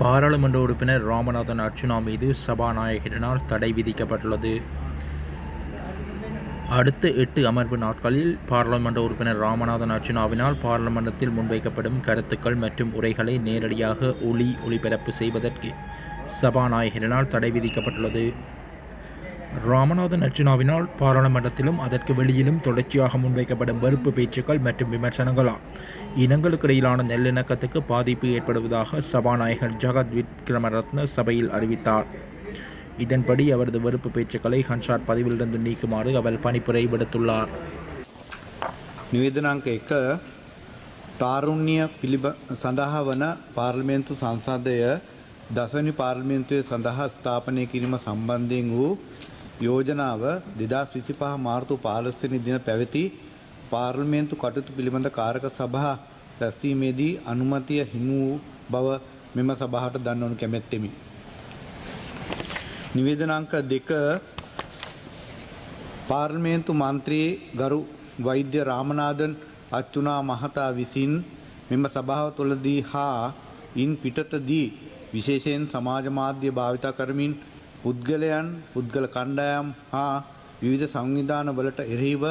பாராளுமன்ற உறுப்பினர் ராமநாதன் அர்ச்சுனா மீது சபாநாயகரினால் தடை விதிக்கப்பட்டுள்ளது. அடுத்த எட்டு அமர்வு நாட்களில் பாராளுமன்ற உறுப்பினர் ராமநாதன் அர்ஜுனாவினால் பாராளுமன்றத்தில் முன்வைக்கப்படும் கருத்துக்கள் மற்றும் உரைகளை நேரடியாக ஒளி ஒளிபரப்பு செய்வதற்கு சபாநாயகரினால் தடை விதிக்கப்பட்டுள்ளது. ராமநாதன் அர்ச்சுனாவினால் பாராளுமன்றத்திலும் அதற்கு வெளியிலும் தொடர்ச்சியாக முன்வைக்கப்படும் வெறுப்பு பேச்சுக்கள் மற்றும் விமர்சனங்களால் இனங்களுக்கு இடையிலான நல்லிணக்கத்துக்கு பாதிப்பு ஏற்படுவதாக சபாநாயகர் ஜகத் விக்ரமரத்ன சபையில் அறிவித்தார் இதன்படி அவரது வெறுப்பு பேச்சுக்களை ஹன்ஷாட் பதிவிலிருந்து நீக்குமாறு அவர் பணிப்புரை விடுத்துள்ளார் නිවේදනාංක එක තාරුණ්‍ය පිළිබ සඳහා වන පාර්ලිමේන්තු සංසදය දසවනි පාර්ලිමේන්තුවේ සඳහා ස්ථාපනය කිරීම සම්බන්ධයෙන් වූ යෝජනාව දෙදස් විසිපහ මාර්තු පාලස්වනි දින පැවති පාර්ලිමේන්තු කටයුතු පිළිබඳ කාරක සභහ රැස්වීමේදී අනුමතිය හිමි වූ බව මෙම සභහට දන්නවනු කැමැත්තෙමි. නිවේදනාංක දෙක පාර්ලිමේන්තු මන්ත්‍රී ගරු වෛද්‍ය රාමනාදන් අච්චුනා මහතා විසින් මෙම සභාව තුළදී හා ඉන් පිටතදී විශේෂයෙන් සමාජ මාධ්‍ය භාවිතා කරමින් පුද්ගලයන් පුද්ගල කණ්ඩායම් හා විවිධ සංවිධාන වලට එරෙහිව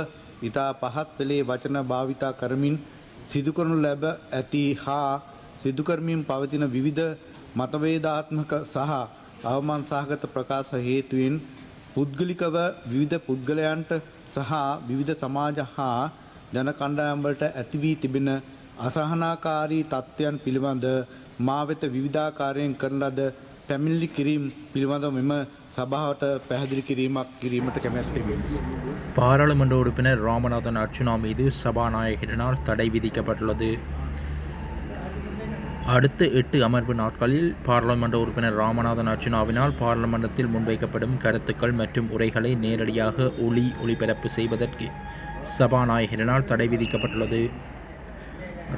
ඉතා පහත් පෙළේ වචන භාවිතා කරමින් සිදුකරනු ලැබ ඇති හා සිදුකරමින් පවතින විවිධ මතවේදාත්මක සහ අවමන් සහගත ප්‍රකාශ හේතුවෙන් පුද්ගලිකව විවිධ පුද්ගලයන්ට සහ විවිධ සමාජ හා ජන කණ්ඩායම්වලට ඇති වී තිබෙන අසහනාකාරී තත්ත්වයන් පිළිබඳ මා වෙත විවිධාකාරයෙන් කරන ලද පැමිණිලි කිරීම් පිළිබඳව මෙම සභාවට පැහැදිලි කිරීමක් කිරීමට කැමැත්තෙමි. பாராளுமன்ற உறுப்பினர் ராமநாதன் அர்ச்சுனா மீது சபாநாயகரினால் தடை விதிக்கப்பட்டுள்ளது அடுத்த எட்டு அமர்வு நாட்களில் பாராளுமன்ற உறுப்பினர் ராமநாதன் அர்ச்சுனாவினால் பாராளுமன்றத்தில் முன்வைக்கப்படும் கருத்துக்கள் மற்றும் உரைகளை நேரடியாக ஒளி ஒளிபரப்பு செய்வதற்கு சபாநாயகரினால் தடை விதிக்கப்பட்டுள்ளது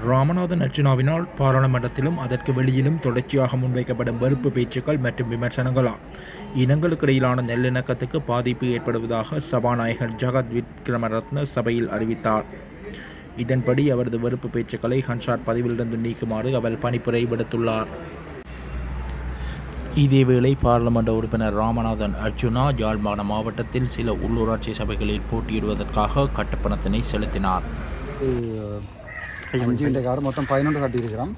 ராமநாதன் அர்ஜுனாவினால் பாராளுமன்றத்திலும் அதற்கு வெளியிலும் தொடர்ச்சியாக முன்வைக்கப்படும் வெறுப்பு பேச்சுக்கள் மற்றும் விமர்சனங்களால் இனங்களுக்கு இடையிலான நல்லிணக்கத்துக்கு பாதிப்பு ஏற்படுவதாக சபாநாயகர் ஜகத் விக்ரமரத்ன சபையில் அறிவித்தார். இதன்படி அவரது வெறுப்பு பேச்சுக்களை ஹன்சாட் பதிவிலிருந்து நீக்குமாறு அவர் பணிப்புரை விடுத்துள்ளார். இதேவேளை பாராளுமன்ற உறுப்பினர் ராமநாதன் அர்ஜுனா யாழ்ப்பாண மாவட்டத்தில் சில உள்ளூராட்சி சபைகளில் போட்டியிடுவதற்காக கட்டுப்பணத்தினை செலுத்தினார். அஞ்சு கார் மொத்தம் பதினொன்று கட்டியிருக்கிறோம்.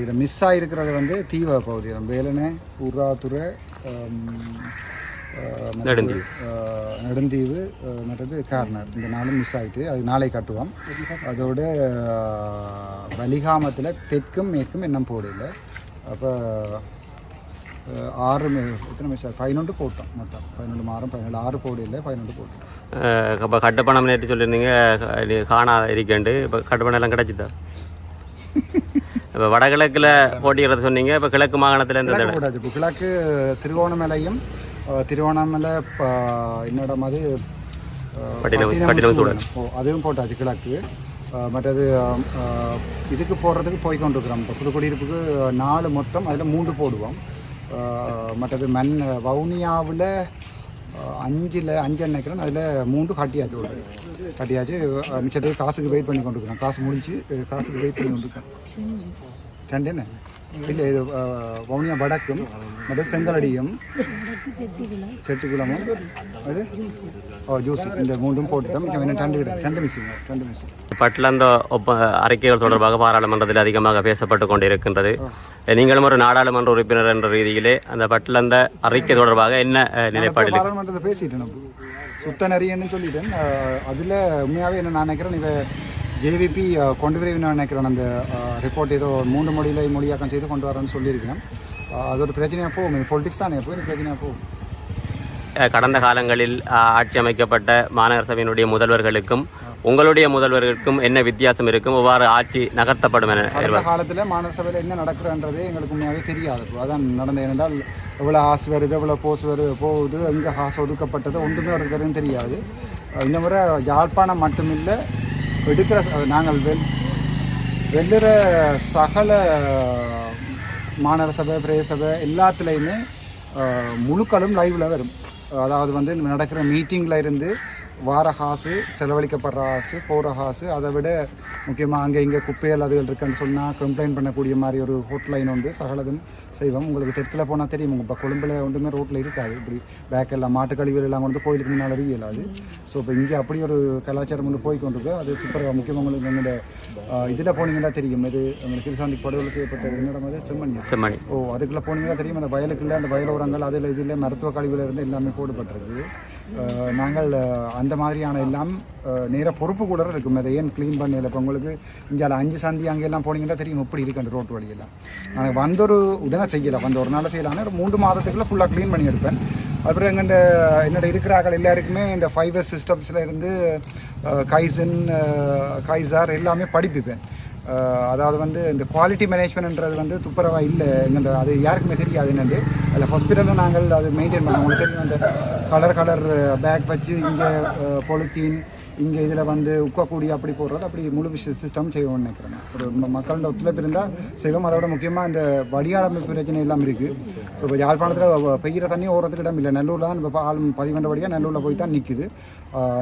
இதில் மிஸ் ஆகிருக்கிறது வந்து தீவ பகுதி. வேலனை உர்ராத்துறை நெடுந்தீவு. மற்றது கார்னர். இந்த நாளும் மிஸ் ஆகிட்டு அது நாளை கட்டுவோம். அதோட வலிகாமத்தில் தெற்கும் மேற்கும் இன்னும் போடல. அப்போ ஆறு எத்தனை மிஸ் பதினொன்று போட்டோம் மொத்தம் பதினொன்று மாதம் பதினேழு ஆறு போடல பதினொன்று போட்டோம் இப்போ கட்டுப்பணம் நேற்று சொல்லியிருந்தீங்க இது காணாத இருக்கண்டு இப்போ கட்டுப்பணம் எல்லாம் கிடைச்சிதா இப்போ வடகிழக்கில் போட்டிக்கிறது சொன்னீங்க இப்போ கிழக்கு மாகாணத்தில் தடவை போட்டாச்சு இப்போ கிழக்கு திருவோணமலையும் திருவோணமலை. சூழல் ஓ அதுவும் போட்டாச்சு கிழக்கு மற்றது இதுக்கு போடுறதுக்கு போய் கொண்டிருக்கிறோம் இப்போ புதுக்குடியிருப்புக்கு நாலு மொத்தம் அதில் மூன்று போடுவோம் மற்றது மண் வவுனியாவில் அஞ்சில் அஞ்சு நினைக்கிறேன் அதில் மூன்று கட்டியாச்சு ஒரு கட்டியாச்சு. மிச்சத்துக்கு காசுக்கு வெயிட் பண்ணி கொண்டுக்கிறேன் காசு முடிஞ்சு காசுக்கு வெயிட் பண்ணி கொண்டுக்கிறேன் ரெண்டு என்ன? இல்லை இது வவுனியா வடக்கும் மற்ற செங்கலடியும் செட்டிக்குளமும் அது? ஓ ஜூஸ். இந்த மூன்றும் போட்டுட்டோம். ரெண்டு ரெண்டு மிஸ்ஸிங் ரெண்டு மிஸ்ஸிங் பட்டிலந்த ஒப்ப அறிக்கைகள் தொடர்பாக பாராளுமன்றத்தில் அதிகமாக பேசப்பட்டு கொண்டிருக்கின்றது. நீங்களும் ஒரு நாடாளுமன்ற உறுப்பினர் என்ற ரீதியிலே அந்த பட்டிலந்த அறிக்கை தொடர்பாக என்ன பாராளுமன்றத்தில் பேசிட்டேன். சுத்த நெறியன்னு சொல்லிட்டேன். அதில் உண்மையாகவே என்ன நான் நினைக்கிறேன் இவ ஜேவிபி கொண்டு விரைவு நான் நினைக்கிறேன். அந்த ரிப்போர்ட் ஏதோ மூன்று மொழியில மொழியாக்கம் செய்து கொண்டு வரேன்னு சொல்லியிருக்கிறேன். அஹ், அது ஒரு பிரச்சனையாக போகும் பொலிட்டிக்ஸ் தானே? இது பிரச்சனையாக போகும்? கடந்த காலங்களில் ஆட்சி அமைக்கப்பட்ட மாநகர சபையினுடைய முதல்வர்களுக்கும் உங்களுடைய முதல்வர்களுக்கும் என்ன வித்தியாசம் இருக்கும்? எவ்வாறு ஆட்சி நகர்த்தப்படும் என கடந்த காலத்தில் மாநகர சபையில் என்ன நடக்கிறன்றதே எங்களுக்கு உண்மையாகவே தெரியாது. அதான் நடந்தது ஏனென்றால் எவ்வளோ ஆசை வருது எவ்வளோ போஸ் வருது போகுது எங்கே காசு ஒதுக்கப்பட்டது ஒன்றுமே ஒருத்தரும் தெரியாது. இந்த முறை யாழ்ப்பாணம் மட்டுமில்லை எடுக்கிற நாங்கள் வெல் வெல்லுற சகல மாநகர சபை பிரதேச சபை எல்லாத்துலேயுமே முழுக்களும் லைவில் வரும். அதாவது வந்து நடக்கிற மீட்டிங்கில் இருந்து வார காசு செலவழிக்கப்படுற காசு போகிற காசு அதை விட முக்கியமாக அங்கே இங்கே குப்பைகள் அதுகள் இருக்குன்னு சொன்னால் கம்ப்ளைண்ட் பண்ணக்கூடிய மாதிரி ஒரு ஹோட்லைன் உண்டு. சகலதும் செய்வோம். உங்களுக்கு தெற்கில் போனால் தெரியும். இப்போ கொழும்பில் ஒன்றுமே ரோட்டில் இருக்காது. இப்படி பேக் எல்லாம் மாட்டு கழிவுகள் எல்லாம் வந்து கோயிலுக்கு முன்னால் இயலாது ஸோ இப்போ இங்கே அப்படி ஒரு கலாச்சாரம் வந்து போய் கொண்டிருக்கு. அது சூப்பராக முக்கியமாக உங்களுக்கு எங்களோட இதில் போனீங்கன்னா தெரியும். இது உங்களுக்கு திருசாந்தி படுகொலை செய்யப்பட்ட என்னோட மாதிரி செம்மணி. செம்மணி. ஓ அதுக்குள்ளே போனீங்கன்னா தெரியும். அந்த வயலுக்குள்ள அந்த வயலோரங்கள் அதில் இதில் மருத்துவ கழிவுல இருந்து எல்லாமே போடப்பட்டிருக்கு. அஹ், நாங்கள் அந்த மாதிரியான எல்லாம் நேர பொறுப்பு கூட இருக்கும். அதை ஏன் க்ளீன் பண்ணல? இப்போ உங்களுக்கு இங்கே அஞ்சு சந்தி அங்கே எல்லாம் போனீங்கன்னா தெரியும் எப்படி இருக்கு அந்த ரோட்டு வழியெல்லாம். நாங்கள் வந்த ஒரு உடனே செய்யலை. வந்த ஒரு நாள் செய்யலாம் ஒரு மூன்று மாதத்துக்குள்ளே ஃபுல்லாக க்ளீன் பண்ணி எடுப்பேன். அப்புறம் எங்கள்ட என்னோட இருக்கிறார்கள் எல்லாருக்குமே இந்த ஃபைவ் எஸ் சிஸ்டம்ஸில் இருந்து கைசன் கைசார் எல்லாமே படிப்பிப்பேன். அதாவது வந்து இந்த குவாலிட்டி மேனேஜ்மெண்ட்ன்றது வந்து துப்புரவா இல்லை. இந்த அது யாருக்குமே தெரியாது என்னது. அதில் ஹாஸ்பிட்டலில் நாங்கள் அது மெயின்டைன் பண்ணோம் உங்களுக்கு தெரியும் அந்த கலர் கலர் பேக் வச்சு இங்கே பொலித்தீன் இங்கே இதில் வந்து உக்கக்கூடிய அப்படி போடுறது அப்படி முழு விஷய சிஸ்டம் செய்வோம்னு நினைக்கிறேன். ஒரு மக்களோட ஒத்துழைப்பு இருந்தால் செய்வோம் அதோட முக்கியமாக இந்த வடிகாலமைப்பு பிரச்சனை எல்லாம் இருக்குது ஸோ இப்போ யாழ்ப்பாணத்தில் பெய்கிற தண்ணி ஓரத்துக்கு இடம் இல்லை. நல்லூரில் தான் இப்போ ஆள் பதிவண்டபடியாக நல்லூரில் போய் தான் நிற்குது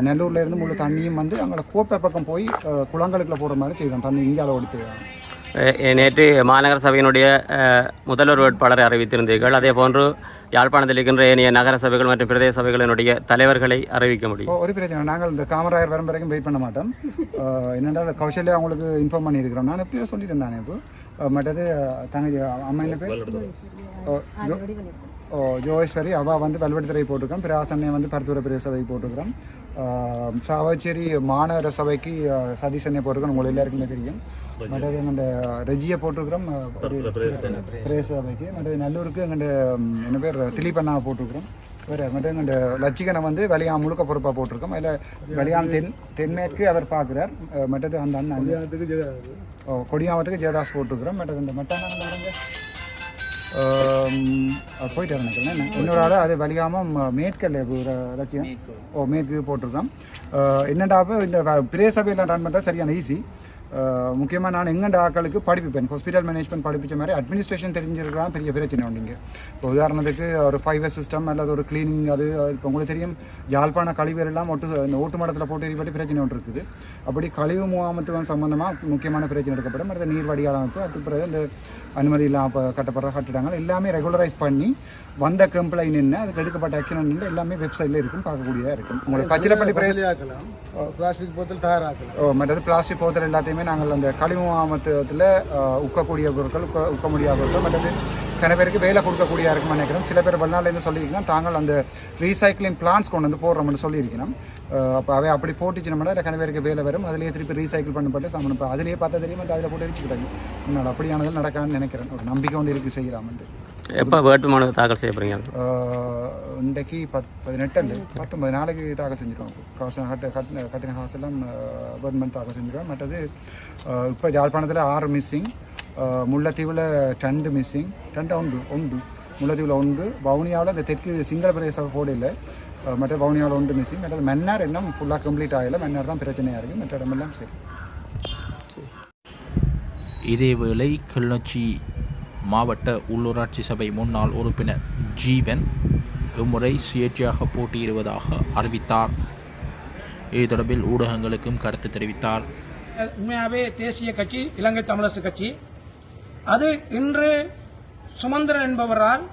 நெல்லூரில் இருந்து முழு தண்ணியும் வந்து அங்கே கோப்பை பக்கம் போய் குளங்களுக்குள்ள போகிற மாதிரி செய்வோம். தண்ணி இந்தியாவில் ஓடித்து அஹ், நேற்று மாநகர சபையினுடைய முதல்வர் வேட்பாளரை அறிவித்திருந்தீர்கள். அதே போன்று யாழ்ப்பாணத்தில் இருக்கின்ற ஏனைய நகர சபைகள் மற்றும் பிரதேச சபைகளினுடைய தலைவர்களை அறிவிக்க முடியும். ஒரு பிரச்சனை நாங்கள் இந்த காமராயர் வரும் வரைக்கும் வெயிட் பண்ண மாட்டோம். என்னென்றால் கௌசல்யா அவங்களுக்கு இன்ஃபார்ம் பண்ணியிருக்கிறோம். நான் எப்பயோ சொல்லிட்டு தானே இப்போ மற்றது தங்கச்சி அம்மா என்ன பேர்? ஓ, ஜோகேஸ்வரி அவள் வந்து வல்வெடுத்துறை போட்டிருக்கோம் பிராசன்னை வந்து பருத்துவர பிரதேச சபைக்கு போட்டிருக்கிறோம் சாவச்சேரி மாநகர சபைக்கு அஹ், சதீஷனை போட்டிருக்கோம் உங்களுக்கு எல்லாருக்குமே தெரியும். மற்றது எங்கள்ட ரெஜியை போட்டிருக்கிறோம் பிரதேச சபைக்கு மற்றது நல்லூருக்கு எங்கள்ட என்ன பேர் திலீபண்ணா போட்டிருக்கிறோம். வேறு மற்ற எங்கள்ட லட்சிகனை வந்து வெளியாம் முழுக்க பொறுப்பாக போட்டிருக்கோம். அதில் வெளியாம் தென் தென்மேற்கு அவர் பார்க்குறார். மற்றது அந்த அண்ணன் ஓ கொடியாமத்துக்கு ஜெயதாஸ் போட்டிருக்கிறோம். மற்றது இந்த மட்டான போயிட்டு நினைக்கிறேன்? இன்னொரு ஆள் அது வலியாமல் மேற்கல்ல லட்சியம். ஓ மேற்கு போட்டிருக்கோம் அஹ், என்னடாப்போ இந்த பிரே சபையெல்லாம் ரன் பண்ணுறது சரியான ஈஸி முக்கியமாக நான் எங்கண்ட ஆட்களுக்கு படிப்பிப்பேன் ஹாஸ்பிட்டல் மேனேஜ்மெண்ட் படிப்பிச்ச மாதிரி அட்மினிஸ்ட்ரேஷன் தெரிஞ்சிருக்கலாம் பெரிய பிரச்சனை உண்டிங்க இப்போ உதாரணத்துக்கு ஒரு ஃபைவ் சிஸ்டம் அல்லது ஒரு க்ளீனிங் அது இப்போ உங்களுக்கு தெரியும் யாழ்ப்பாண கழிவுகள் எல்லாம் ஒட்டு இந்த ஓட்டு மடத்தில் போட்டு எரிப்பட்டு பிரச்சனை ஒன்று இருக்குது அப்படி கழிவு முகாமத்துவம் சம்பந்தமாக முக்கியமான பிரச்சனை எடுக்கப்படும் அடுத்த நீர் வடிகால் அமைப்பு அதுக்கு பிறகு இந்த அனுமதி இல்லாமல் கட்டப்படுற கட்டிடங்கள் எல்லாமே ரெகுலரைஸ் பண்ணி வந்த கம்ப்ளைண்ட் என்ன அதுக்கு எடுக்கப்பட்ட ஆக்ஷன் என்ன எல்லாமே வெப்சைட்டில் இருக்கும் பார்க்கக்கூடியதாக இருக்கும். உங்களுக்கு பச்சிலப்பள்ளி பிரதேச ஆக்கலாம். பிளாஸ்டிக் போத்தல் தயாராக்கலாம். ஓ, மற்றது பிளாஸ்டிக் போத்தல் எல்லாத்தையுமே நாங்கள் அந்த கழிவு மாமத்துவத்தில் உக்கக்கூடிய பொருட்கள் உக்க உக்க முடியாத பொருட்கள் மற்றது சில பேருக்கு வேலை கொடுக்கக்கூடிய இருக்குன்னு நினைக்கிறோம். சில பேர் வெளிநாட்டிலேருந்து சொல்லியிருக்கோம் தாங்கள் அந்த ரீசைக்ளிங் பிளான்ஸ் கொண்டு வந்து போடுறோம்னு சொல்லியிருக்கணும் அப்போ அவை அப்படி போட்டுச்சுனோம்னா கன பேருக்கு வேலை வரும். அதிலேயே திருப்பி ரீசைக்கிள் பண்ணப்பட்டு சமன் இப்போ அதிலேயே பார்த்தா தெரியும் அதில் போட்டு எரிச்சுக்கிட்டாங்க முன்னால் அப்படியானது நடக்காதுன்னு நினைக்கிறேன். ஒரு நம்பிக்கை வந்து இருக்குது செய்யலாம்னு எப்போ வேட்புமனு தாக்கல் செய்ய போறீங்க? ஆஹ் இன்றைக்கு பத் பதினெட்டு அல்ல பத்தொன்பது நாளைக்கு தாக்கல் செஞ்சிருவோம் காசு கட்ட கட்டின கட்டின காசெல்லாம் கவர்மெண்ட் தாக்கல் செஞ்சிருவோம் மற்றது இப்போ யாழ்ப்பாணத்தில் ஆறு மிஸ்ஸிங் முல்லைத்தீவில் டெண்டு மிஸ்ஸிங் டெண்டு உண்டு உண்டு. முல்லைத்தீவில் உண்டு வவுனியாவில் இந்த தெற்கு சிங்கள பிரதேச இல்லை. மற்ற வவுனியாவில் உண்டு மிஸ்ஸிங் மற்றது மன்னார் இன்னும் ஃபுல்லாக கம்ப்ளீட் ஆகலை. மன்னார் தான் பிரச்சனையாக இருக்குது மற்ற இடமெல்லாம் சரி. இதேவேளை கிளிநொச்சி மாவட்ட உள்ளூராட்சி சபை முன்னாள் உறுப்பினர் ஜீவன் இம்முறை சுயேட்சையாக போட்டியிடுவதாக அறிவித்தார். இது தொடர்பில் ஊடகங்களுக்கும் கருத்து தெரிவித்தார். உண்மையாகவே தேசிய கட்சி இலங்கை தமிழரசு கட்சி அது இன்று சுமந்திரன் என்பவரால்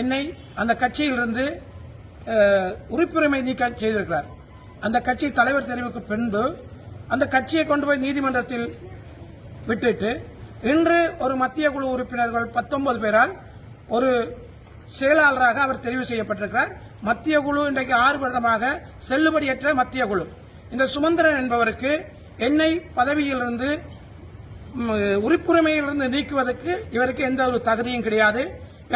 என்னை அந்த கட்சியிலிருந்து உறுப்புரிமை நீக்கம் செய்திருக்கிறார். அந்த கட்சி தலைவர் தெரிவுக்கு பின்பு அந்த கட்சியை கொண்டு போய் நீதிமன்றத்தில் விட்டுட்டு இன்று ஒரு மத்திய குழு உறுப்பினர்கள் பத்தொன்பது பேரால் ஒரு செயலாளராக அவர் தெரிவு செய்யப்பட்டிருக்கிறார். மத்திய குழு இன்றைக்கு ஆறு வருடமாக செல்லுபடியற்ற மத்திய குழு. இந்த சுமந்திரன் என்பவருக்கு என்னை பதவியிலிருந்து உறுப்புரிமையிலிருந்து நீக்குவதற்கு இவருக்கு எந்த ஒரு தகுதியும் கிடையாது.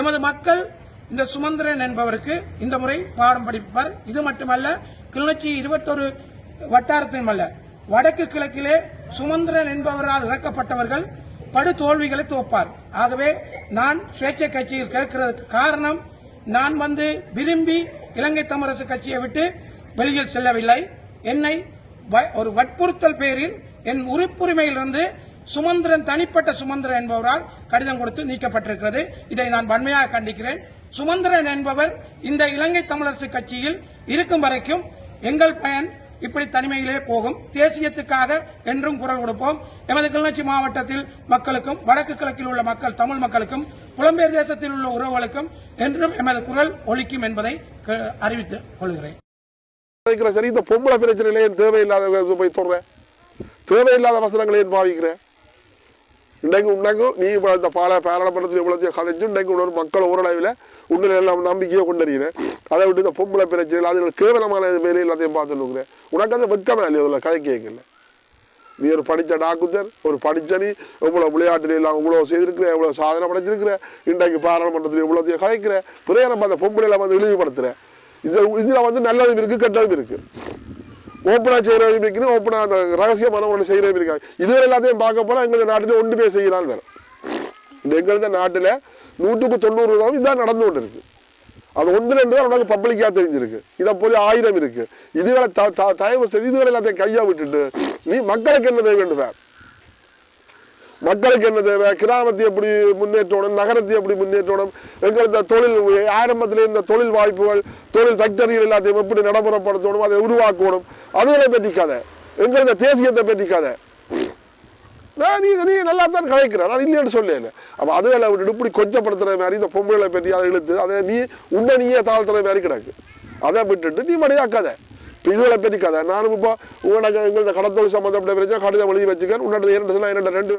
எமது மக்கள் இந்த சுமந்திரன் என்பவருக்கு இந்த முறை பாடம் படிப்பார் இது மட்டுமல்ல கிளிநொச்சி இருபத்தொரு வட்டாரத்திலும் அல்ல வடக்கு கிழக்கிலே சுமந்திரன் என்பவரால் இறக்கப்பட்டவர்கள் படு தோல்விகளை துவப்பார் ஆகவே நான் சுயேட்சை கட்சியில் கேட்கிறதுக்கு காரணம் நான் வந்து விரும்பி இலங்கை தமிழரசு கட்சியை விட்டு வெளியில் செல்லவில்லை. என்னை வ- ஒரு வற்புறுத்தல் பேரில் என் உறுப்புரிமையிலிருந்து சுமந்திரன் தனிப்பட்ட சுமந்திரன் என்பவரால் கடிதம் கொடுத்து நீக்கப்பட்டிருக்கிறது. இதை நான் வன்மையாக கண்டிக்கிறேன். சுமந்திரன் என்பவர் இந்த இலங்கை தமிழரசு கட்சியில் இருக்கும் வரைக்கும் எங்கள் பயன் இப்படி தனிமையிலே போகும். தேசியத்துக்காக என்றும் குரல் கொடுப்போம். எமது கிளிநொச்சி மாவட்டத்தில் மக்களுக்கும் வடக்கு கிழக்கில் உள்ள மக்கள் தமிழ் மக்களுக்கும் புலம்பெயர் தேசத்தில் உள்ள உறவுகளுக்கும் என்றும் எமது குரல் ஒலிக்கும் என்பதை அறிவித்துக் கொள்கிறேன். சரி இந்த பொம்பளை பிரச்சனையில ஏன் தேவையில்லாத போய் சொல்றேன் தேவையில்லாத வசனங்களை ஏன் பாவிக்கிறேன்? இன்றைக்கு உன்னைக்கு நீ இப்போ இந்த பால பாராளுமன்றத்தில் இவ்வளோ கதைச்சு இன்றைக்கு ஒரு மக்கள் ஓரளவில் உன்னில் எல்லாம் நம்பிக்கையை கொண்டறிகிறேன். அதை விட்டு இந்த பொம்பளை பிரச்சனைகள் அதில் கேவலமான மேலே எல்லாத்தையும் பார்த்துட்டு இருக்கிறேன். உனக்கு அது வெக்கமே இல்லையா அதில் கதை கேட்கல? நீ ஒரு படித்த டாக்குத்தர் ஒரு படித்த நீ இவ்வளோ விளையாட்டில் எல்லாம் இவ்வளோ செய்திருக்கிற இவ்வளோ சாதனை படைச்சிருக்கிற இன்றைக்கு பாராளுமன்றத்தில் இவ்வளோத்தையும் கதைக்கிற பிறகு நம்ம அந்த பொம்பளையில வந்து இழிவுபடுத்துகிறேன் இந்த இதில் வந்து நல்லதும் இருக்குது கெட்டதும் இருக்குது ஓப்பனாக செய்கிறவங்க இருக்குது ஓப்பனாக ரகசியமான ஒன்று செய்கிறவங்க இருக்காங்க. இதுவரை எல்லாத்தையும் பார்க்க போனால் எங்கள் நாட்டில் ஒன்று பேர் செய்யலாம் வேறு. இந்த எங்களது நாட்டில் நூற்றுக்கு தொண்ணூறு விதம் இதான் நடந்து கொண்டு இருக்குது அது ஒன்று ரெண்டு தான் உனக்கு பப்ளிக்காக தெரிஞ்சிருக்கு. இதை போல ஆயிரம் இருக்குது இதுவரை த த- தயவு செய்து இதுவரை எல்லாத்தையும் கையாக விட்டுட்டு நீ மக்களுக்கு என்ன தேவை வேண்டும் மக்களுக்கு என்ன தேவை? கிராமத்தை எப்படி முன்னேற்றணும்? நகரத்தை எப்படி முன்னேற்றணும்? எங்களுக்கு தொழில் ஆரம்பத்தில் இருந்த தொழில் வாய்ப்புகள் தொழில் ஃபேக்டரிகள் எல்லாத்தையும் எப்படி நடைமுறைப்படுத்தணும்? அதை உருவாக்கணும். அதுகளை பற்றி கதை. எங்களது தேசியத்தை பற்றி கதை. நான் நீ நீ நல்லா தான் கதைக்கிறேன் நான் இல்லைன்னு சொல்லல அப்போ அதுகளை விட்டுட்டு இப்படி கொச்சப்படுத்துகிற மாதிரி இந்த பொம்பளை பற்றி அதை இழுத்து அதை நீ உன்னை நீயே தாழ்த்துற மாதிரி கிடக்கு. அதை விட்டுட்டு நீ மடியாக கதை. இதுகளை பற்றி கதை. நானும் இப்போ உங்களோட எங்களோட கடத்தொழில் சம்மந்தப்பட்ட பிரச்சனை கடிதம் எழுதி வச்சுக்கேன். உன்னோட இரண்டு இரண்டு ரெண்டு.